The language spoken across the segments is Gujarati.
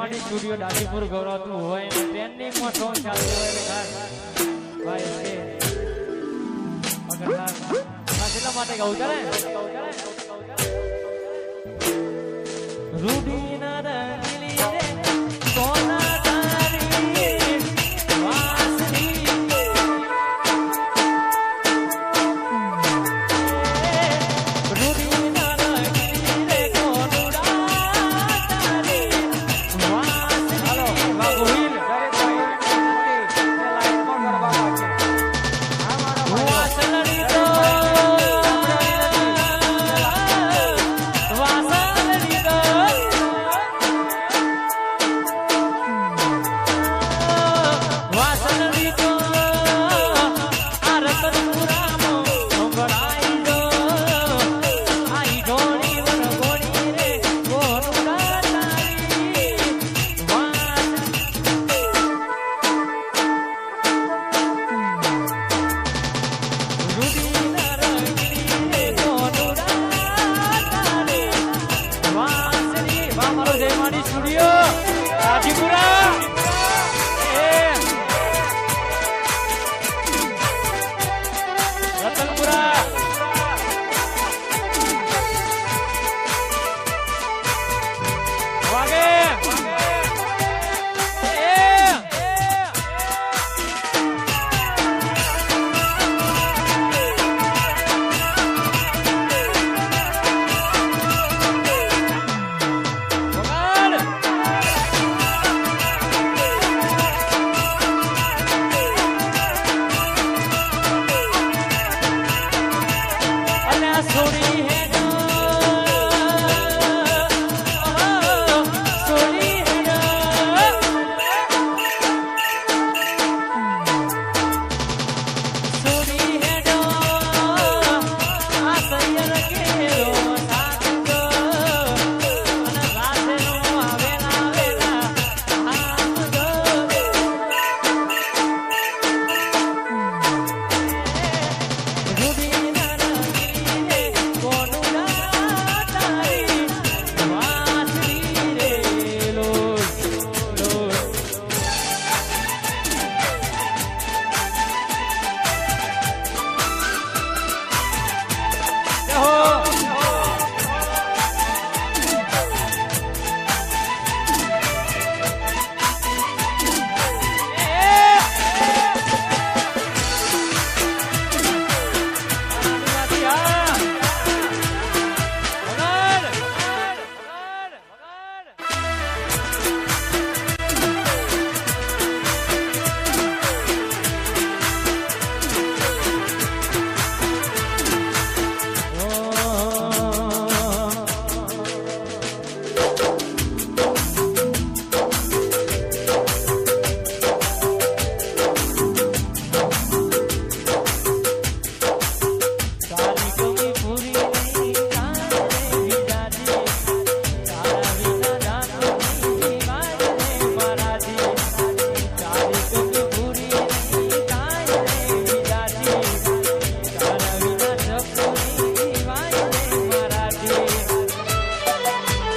હિમાણી સ્ટુડિયો ડાસીપુર ગૌરવતું હોય અને ટ્રેન્ડિંગમાં સોંગ ચાલતું હોય એટલે ખાસ. ભાઈ ઓકે એટલા માટે કહું ચાલે રૂડી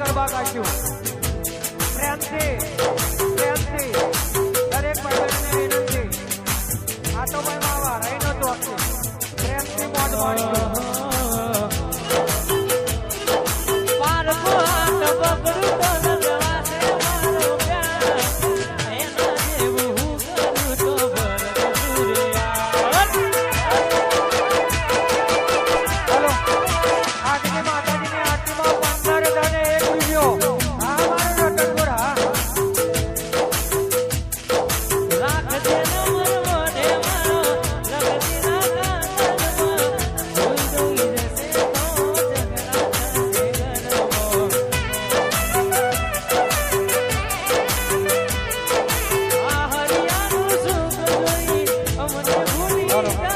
ગરબા કાઢ્યું પ્રેમથી. no, no.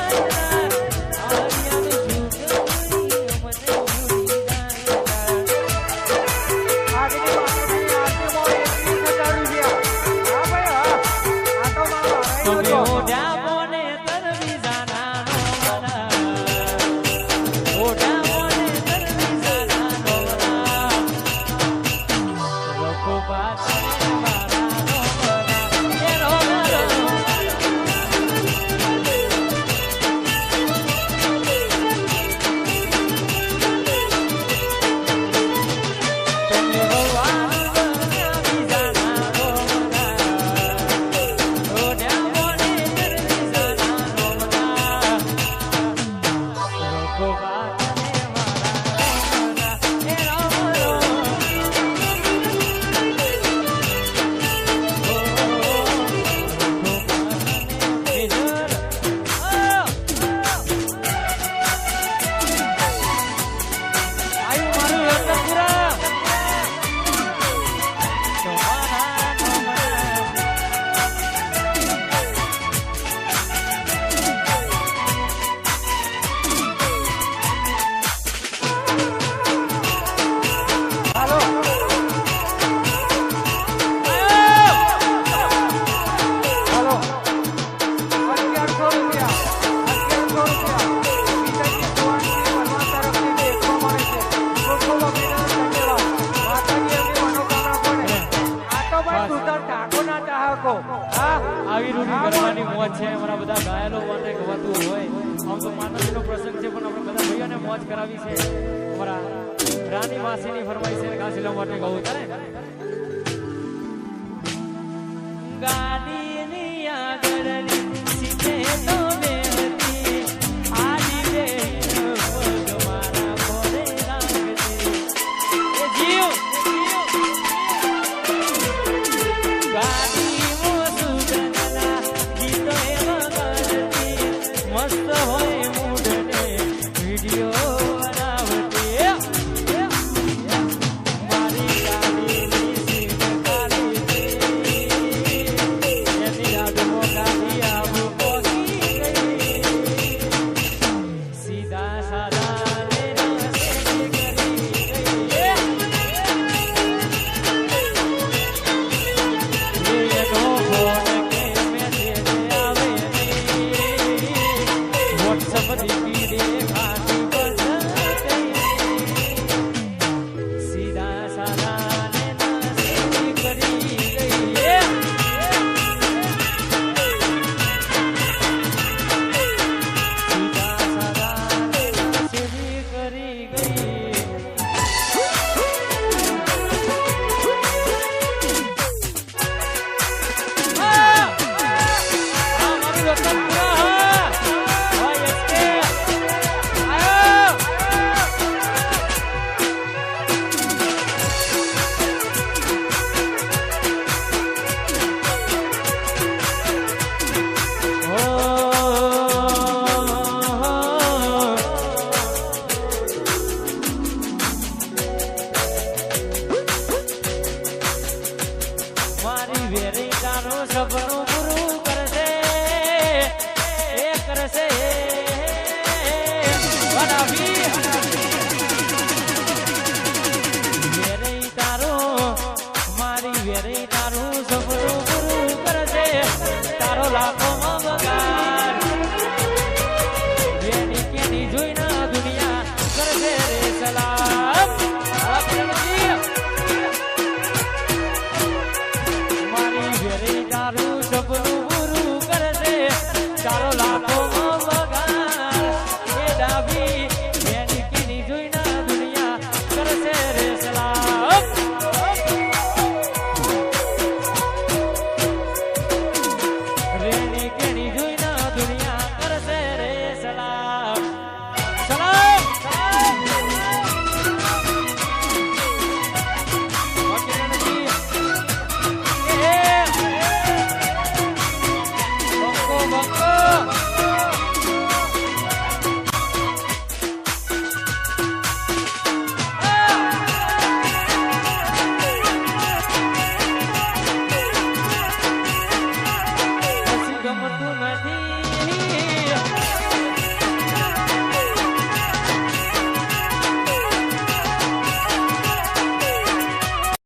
વિરુડી કરવાની મોજ છે. અમારા બધા ગાયલો માટે ગવાતું હોય. આમ તો માતાજીનો પ્રસંગ છે, પણ આપણે બધા ભાઈઓને મોજ કરાવી છે. અમારા રાની વાસીની ફરમાઈ છે ઘાસીલા માટે ગવું ચાલે ગાડીની આગળની maravilha. ऋणिक